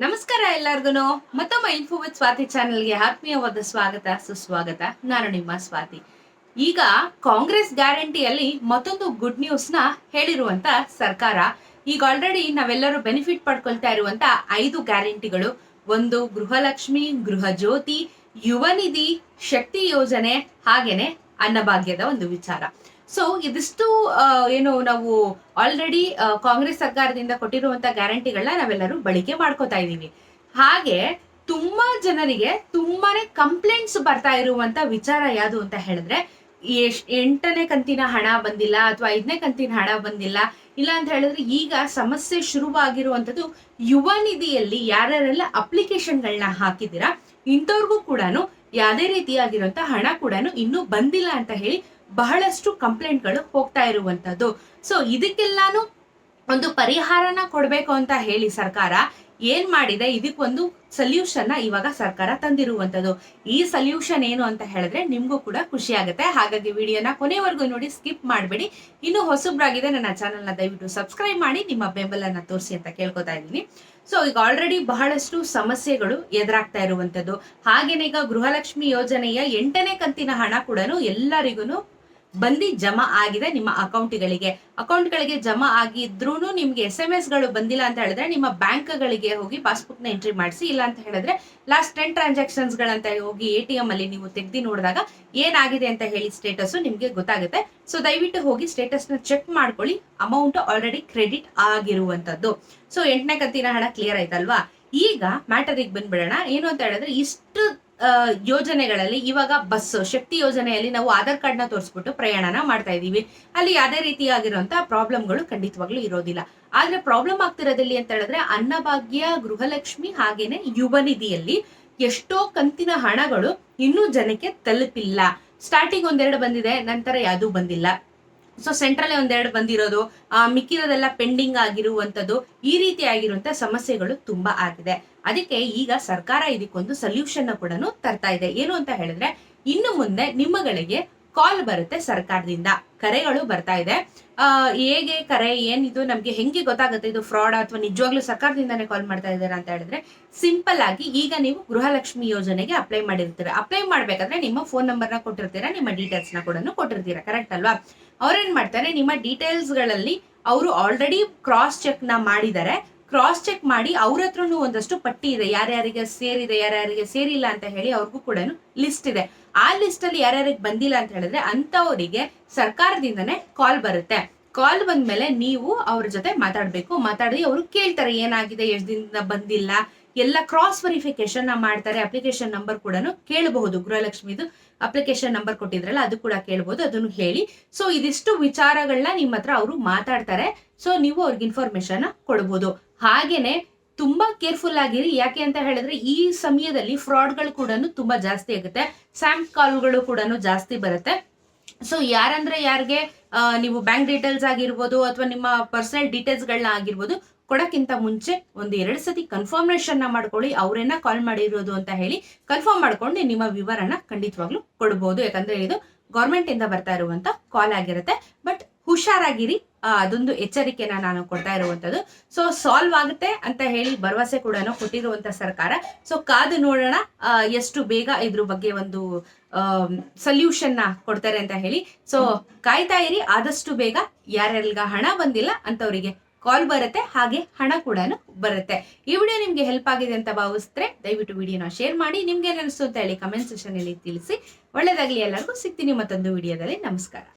ನಮಸ್ಕಾರ ಎಲ್ಲರಿಗೂ ಮತ್ತೊಮ್ಮೆ ಇನ್ಫೋವಿತ್ ಸ್ವಾತಿ ಚಾನೆಲ್ಗೆ ಆತ್ಮೀಯವಾದ ಸ್ವಾಗತ, ಸುಸ್ವಾಗತ. ನಾನು ನಿಮ್ಮ ಸ್ವಾತಿ. ಈಗ ಕಾಂಗ್ರೆಸ್ ಗ್ಯಾರಂಟಿಯಲ್ಲಿ ಮತ್ತೊಂದು ಗುಡ್ ನ್ಯೂಸ್ನ ಹೇಳಿರುವಂತ ಸರ್ಕಾರ. ಈಗ ಆಲ್ರೆಡಿ ನಾವೆಲ್ಲರೂ ಬೆನಿಫಿಟ್ ಪಡ್ಕೊಳ್ತಾ ಇರುವಂತ ಐದು ಗ್ಯಾರಂಟಿಗಳು. ಒಂದು ಗೃಹಲಕ್ಷ್ಮಿ ಗೃಹ ಜ್ಯೋತಿ ಯುವ ಶಕ್ತಿ ಯೋಜನೆ, ಹಾಗೇನೆ ಅನ್ನಭಾಗ್ಯದ ಒಂದು ವಿಚಾರ. ಸೊ ಇದಿಷ್ಟು ಏನು ನಾವು ಆಲ್ರೆಡಿ ಕಾಂಗ್ರೆಸ್ ಸರ್ಕಾರದಿಂದ ಕೊಟ್ಟಿರುವಂತ ಗ್ಯಾರಂಟಿಗಳನ್ನ ನಾವೆಲ್ಲರೂ ಬಳಕೆ ಮಾಡ್ಕೋತಾ ಇದೀವಿ ಹಾಗೆ ತುಂಬಾ ಜನರಿಗೆ ತುಂಬಾನೇ ಕಂಪ್ಲೇಂಟ್ಸ್ ಬರ್ತಾ ಇರುವಂತ ವಿಚಾರ ಯಾವುದು ಅಂತ ಹೇಳಿದ್ರೆ ಎಂಟನೇ ಕಂತಿನ ಹಣ ಬಂದಿಲ್ಲ ಅಥವಾ ಐದನೇ ಕಂತಿನ ಹಣ ಬಂದಿಲ್ಲ, ಇಲ್ಲ ಅಂತ ಹೇಳಿದ್ರೆ ಈಗ ಸಮಸ್ಯೆ ಶುರುವಾಗಿರುವಂತದ್ದು ಯುವ ನಿಧಿಯಲ್ಲಿ ಯಾರ್ಯಾರೆಲ್ಲ ಅಪ್ಲಿಕೇಶನ್ಗಳನ್ನ ಹಾಕಿದ್ದೀರಾ, ಇಂಥವ್ರಿಗೂ ಕೂಡ ಯಾವುದೇ ರೀತಿಯಾಗಿರುವಂತ ಹಣ ಕೂಡ ಇನ್ನೂ ಬಂದಿಲ್ಲ ಅಂತ ಹೇಳಿ ಬಹಳಷ್ಟು ಕಂಪ್ಲೇಂಟ್ಗಳು ಹೋಗ್ತಾ ಇರುವಂತದ್ದು ಸೊ ಇದಕ್ಕೆಲ್ಲಾನು ಒಂದು ಪರಿಹಾರನ ಕೊಡ್ಬೇಕು ಅಂತ ಹೇಳಿ ಸರ್ಕಾರ ಏನ್ ಮಾಡಿದೆ? ಇದಕ್ಕೊಂದು ಸೊಲ್ಯೂಷನ್ ಇವಾಗ ಸರ್ಕಾರ ತಂದಿರುವಂತದ್ದು ಈ ಸೊಲ್ಯೂಷನ್ ಏನು ಅಂತ ಹೇಳಿದ್ರೆ ನಿಮ್ಗೂ ಕೂಡ ಖುಷಿ ಆಗುತ್ತೆ. ಹಾಗಾಗಿ ವಿಡಿಯೋನ ಕೊನೆವರೆಗೂ ನೋಡಿ, ಸ್ಕಿಪ್ ಮಾಡಬೇಡಿ. ಇನ್ನು ಹೊಸಬ್ರಾಗಿದೆ ನನ್ನ ಚಾನೆಲ್ನ ದಯವಿಟ್ಟು ಸಬ್ಸ್ಕ್ರೈಬ್ ಮಾಡಿ, ನಿಮ್ಮ ಬೆಂಬಲನ ತೋರಿಸಿ ಅಂತ ಕೇಳ್ಕೊತಾ ಇದ್ದೀನಿ. ಸೊ ಈಗ ಆಲ್ರೆಡಿ ಬಹಳಷ್ಟು ಸಮಸ್ಯೆಗಳು ಎದುರಾಗ್ತಾ ಇರುವಂತದ್ದು ಹಾಗೇನೆ ಈಗ ಗೃಹಲಕ್ಷ್ಮಿ ಯೋಜನೆಯ ಎಂಟನೇ ಕಂತಿನ ಹಣ ಕೂಡ ಎಲ್ಲರಿಗೂ ಬಂದಿ ಜಮಾ ಆಗಿದೆ ನಿಮ್ಮ ಅಕೌಂಟ್ಗಳಿಗೆ. ಅಕೌಂಟ್ಗಳಿಗೆ ಜಮಾ ಆಗಿದ್ರೂ ನಿಮ್ಗೆ ಎಸ್ ಎಂ ಎಸ್ಗಳು ಬಂದಿಲ್ಲ ಅಂತ ಹೇಳಿದ್ರೆ ನಿಮ್ಮ ಬ್ಯಾಂಕ್ಗಳಿಗೆ ಹೋಗಿ ಪಾಸ್ಬುಕ್ನ ಎಂಟ್ರಿ ಮಾಡಿಸಿ, ಇಲ್ಲ ಅಂತ ಹೇಳಿದ್ರೆ ಲಾಸ್ಟ್ ಟೆನ್ ಟ್ರಾನ್ಸಾಕ್ಷನ್ಸ್ ಗಳಂತ ಹೋಗಿ ಎ ಟಿ ಎಂ ಅಲ್ಲಿ ನೀವು ತೆಗ್ದಿ ನೋಡಿದಾಗ ಏನಾಗಿದೆ ಅಂತ ಹೇಳಿ ಸ್ಟೇಟಸ್ ನಿಮ್ಗೆ ಗೊತ್ತಾಗುತ್ತೆ. ಸೊ ದಯವಿಟ್ಟು ಹೋಗಿ ಸ್ಟೇಟಸ್ನ ಚೆಕ್ ಮಾಡ್ಕೊಳ್ಳಿ. ಅಮೌಂಟ್ ಆಲ್ರೆಡಿ ಕ್ರೆಡಿಟ್ ಆಗಿರುವಂತದ್ದು ಸೊ ಎಂಟನೇ ಕಂತಿನ ಹಣ ಕ್ಲಿಯರ್ ಆಯ್ತಲ್ವಾ? ಈಗ ಮ್ಯಾಟರಿಗೆ ಬಂದ್ಬಿಡೋಣ. ಏನು ಅಂತ ಹೇಳಿದ್ರೆ ಇಷ್ಟು ಯೋಜನೆಗಳಲ್ಲಿ ಇವಾಗ ಬಸ್, ಶಕ್ತಿ ಯೋಜನೆಯಲ್ಲಿ ನಾವು ಆಧಾರ್ ಕಾರ್ಡ್ನ ತೋರಿಸ್ಬಿಟ್ಟು ಪ್ರಯಾಣನ ಮಾಡ್ತಾ ಇದೀವಿ ಅಲ್ಲಿ ಯಾವುದೇ ರೀತಿಯಾಗಿರುವಂತ ಪ್ರಾಬ್ಲಮ್ಗಳು ಖಂಡಿತವಾಗ್ಲೂ ಇರೋದಿಲ್ಲ. ಆದ್ರೆ ಪ್ರಾಬ್ಲಮ್ ಆಗ್ತಿರೋದಲ್ಲಿ ಅಂತ ಹೇಳಿದ್ರೆ ಅನ್ನಭಾಗ್ಯ, ಗೃಹಲಕ್ಷ್ಮಿ ಹಾಗೇನೆ ಯುವ ನಿಧಿಯಲ್ಲಿ ಎಷ್ಟೋ ಕಂತಿನ ಹಣಗಳು ಇನ್ನೂ ಜನಕ್ಕೆ ತಲುಪಿಲ್ಲ. ಸ್ಟಾರ್ಟಿಂಗ್ ಒಂದೆರಡು ಬಂದಿದೆ, ನಂತರ ಯಾವುದೂ ಬಂದಿಲ್ಲ. ಸೊ ಸೆಂಟ್ರಲ್ಲೇ ಒಂದೆರಡು ಬಂದಿರೋದು, ಆ ಮಿಕ್ಕಿರೋದೆಲ್ಲ ಪೆಂಡಿಂಗ್ ಆಗಿರುವಂತದ್ದು ಈ ರೀತಿ ಆಗಿರುವಂತ ಸಮಸ್ಯೆಗಳು ತುಂಬಾ ಆಗಿದೆ. ಅದಕ್ಕೆ ಈಗ ಸರ್ಕಾರ ಇದಕ್ಕೊಂದು ಸೊಲ್ಯೂಷನ್ ಕೂಡ ತರ್ತಾ ಇದೆ. ಏನು ಅಂತ ಹೇಳಿದ್ರೆ, ಇನ್ನು ಮುಂದೆ ನಿಮ್ಮಗಳಿಗೆ ಕಾಲ್ ಬರುತ್ತೆ ಸರ್ಕಾರದಿಂದ. ಕರೆಗಳು ಬರ್ತಾ ಇದೆ. ಹೇಗೆ ಕರೆ ಏನಿದು ನಮ್ಗೆ ಹೆಂಗೆ ಗೊತ್ತಾಗುತ್ತೆ? ಇದು ಫ್ರಾಡ್ ಅಥವಾ ನಿಜವಾಗ್ಲೂ ಸರ್ಕಾರದಿಂದಾನೇ ಕಾಲ್ ಮಾಡ್ತಾ ಇದ್ದಾರೆ ಅಂತ ಹೇಳಿದ್ರೆ ಸಿಂಪಲ್ ಆಗಿ ಈಗ ನೀವು ಗೃಹಲಕ್ಷ್ಮಿ ಯೋಜನೆಗೆ ಅಪ್ಲೈ ಮಾಡಿರ್ತೀರ. ಅಪ್ಲೈ ಮಾಡ್ಬೇಕಾದ್ರೆ ನಿಮ್ಮ ಫೋನ್ ನಂಬರ್ನ ಕೊಟ್ಟಿರ್ತೀರಾ, ನಿಮ್ಮ ಡೀಟೇಲ್ಸ್ನ ಕೂಡ ಕೊಟ್ಟಿರ್ತೀರಾ. ಕರೆಕ್ಟ್ ಅಲ್ವಾ? ಅವ್ರೇನ್ ಮಾಡ್ತಾರೆ, ನಿಮ್ಮ ಡೀಟೇಲ್ಸ್ಗಳಲ್ಲಿ ಅವರು ಆಲ್ರೆಡಿ ಕ್ರಾಸ್ ಚೆಕ್ನ ಮಾಡಿದ್ದಾರೆ. ಕ್ರಾಸ್ ಚೆಕ್ ಮಾಡಿ ಅವ್ರ ಹತ್ರನೂ ಒಂದಷ್ಟು ಪಟ್ಟಿ ಇದೆ. ಯಾರ್ಯಾರಿಗೆ ಸೇರಿದೆ, ಯಾರ್ಯಾರಿಗೆ ಸೇರಿಲ್ಲ ಅಂತ ಹೇಳಿ ಅವ್ರಿಗೂ ಕೂಡ ಲಿಸ್ಟ್ ಇದೆ. ಆ ಲಿಸ್ಟ್ ಅಲ್ಲಿ ಯಾರ್ಯಾರಿಗೆ ಬಂದಿಲ್ಲ ಅಂತ ಹೇಳಿದ್ರೆ ಅಂತವರಿಗೆ ಸರ್ಕಾರದಿಂದನೇ ಕಾಲ್ ಬರುತ್ತೆ. ಕಾಲ್ ಬಂದ್ಮೇಲೆ ನೀವು ಅವ್ರ ಜೊತೆ ಮಾತಾಡ್ಬೇಕು. ಮಾತಾಡಿ ಅವರು ಕೇಳ್ತಾರೆ, ಏನಾಗಿದೆ, ಎಷ್ಟು ದಿನದಿಂದ ಬಂದಿಲ್ಲ ಎಲ್ಲ ಕ್ರಾಸ್ ವೆರಿಫಿಕೇಶನ್ ಮಾಡ್ತಾರೆ ಅಪ್ಲಿಕೇಶನ್ ನಂಬರ್ ಕೂಡ ಕೇಳಬಹುದು. ಗೃಹಲಕ್ಷ್ಮಿದು ಅಪ್ಲಿಕೇಶನ್ ನಂಬರ್ ಕೊಟ್ಟಿದ್ರಲ್ಲ, ಅದು ಕೂಡ ಕೇಳಬಹುದು, ಅದನ್ನು ಹೇಳಿ. ಸೊ ಇದಿಷ್ಟು ವಿಚಾರಗಳನ್ನ ನಿಮ್ಮ ಹತ್ರ ಅವರು ಮಾತಾಡ್ತಾರೆ. ಸೊ ನೀವು ಅವ್ರಿಗೆ ಇನ್ಫಾರ್ಮೇಶನ್ ಕೊಡಬಹುದು ಹಾಗೇನೆ ತುಂಬಾ ಕೇರ್ಫುಲ್ ಆಗಿರಿ. ಯಾಕೆ ಅಂತ ಹೇಳಿದ್ರೆ, ಈ ಸಮಯದಲ್ಲಿ ಫ್ರಾಡ್ಗಳು ಕೂಡ ತುಂಬಾ ಜಾಸ್ತಿ ಆಗುತ್ತೆ. ಸ್ಯಾಮ್ ಕಾಲ್ಗಳು ಕೂಡ ಜಾಸ್ತಿ ಬರುತ್ತೆ. ಸೊ ಯಾರಂದ್ರೆ ಯಾರಿಗೆ ನೀವು ಬ್ಯಾಂಕ್ ಡೀಟೇಲ್ಸ್ ಆಗಿರ್ಬೋದು ಅಥವಾ ನಿಮ್ಮ ಪರ್ಸನಲ್ ಡೀಟೇಲ್ಸ್ಗಳನ್ನ ಆಗಿರ್ಬೋದು ಕೊಡಕ್ಕಿಂತ ಮುಂಚೆ ಒಂದು ಎರಡು ಸತಿ ಕನ್ಫರ್ಮೇಶನ್ನ ಮಾಡ್ಕೊಳ್ಳಿ ಅವ್ರೇನ ಕಾಲ್ ಮಾಡಿರೋದು ಅಂತ ಹೇಳಿ ಕನ್ಫರ್ಮ್ ಮಾಡ್ಕೊಂಡು ನಿಮ್ಮ ವಿವರನ ಖಂಡಿತವಾಗ್ಲೂ ಕೊಡ್ಬೋದು. ಯಾಕಂದ್ರೆ ಇದು ಗೌರ್ಮೆಂಟ್ ಇಂದ ಬರ್ತಾ ಇರುವಂತ ಕಾಲ್ ಆಗಿರುತ್ತೆ. ಬಟ್ ಹುಷಾರಾಗಿರಿ. ಅದೊಂದು ಎಚ್ಚರಿಕೆನ ನಾನು ಕೊಡ್ತಾ ಇರುವಂತದ್ದು. ಸೊ ಸಾಲ್ವ್ ಆಗುತ್ತೆ ಅಂತ ಹೇಳಿ ಭರವಸೆ ಕೂಡ ಕೊಟ್ಟಿರುವಂತ ಸರ್ಕಾರ. ಸೊ ಕಾದು ನೋಡೋಣ ಎಷ್ಟು ಬೇಗ ಇದ್ರ ಬಗ್ಗೆ ಒಂದು ಸೊಲ್ಯೂಷನ್ನ ಕೊಡ್ತಾರೆ ಅಂತ ಹೇಳಿ. ಸೊ ಕಾಯ್ತಾ ಇರಿ. ಆದಷ್ಟು ಬೇಗ ಯಾರ್ಯಾರಿಗ ಹಣ ಬಂದಿಲ್ಲ ಅಂತವರಿಗೆ ಕಾಲ್ ಬರುತ್ತೆ, ಹಾಗೆ ಹಣ ಕೂಡ ಬರುತ್ತೆ. ಈ ವಿಡಿಯೋ ನಿಮ್ಗೆ ಹೆಲ್ಪ್ ಆಗಿದೆ ಅಂತ ಭಾವಿಸಿದ್ರೆ ದಯವಿಟ್ಟು ವಿಡಿಯೋನ ಶೇರ್ ಮಾಡಿ, ನಿಮ್ಗೆ ಅನಿಸ್ತು ಅಂತ ಹೇಳಿ ಕಮೆಂಟ್ ಸೆಕ್ಷನ್ ಅಲ್ಲಿ ತಿಳಿಸಿ. ಒಳ್ಳೇದಾಗಲಿ ಎಲ್ಲರಿಗೂ ಸಿಗ್ತೀನಿ ಮತ್ತೊಂದು ವಿಡಿಯೋದಲ್ಲಿ. ನಮಸ್ಕಾರ.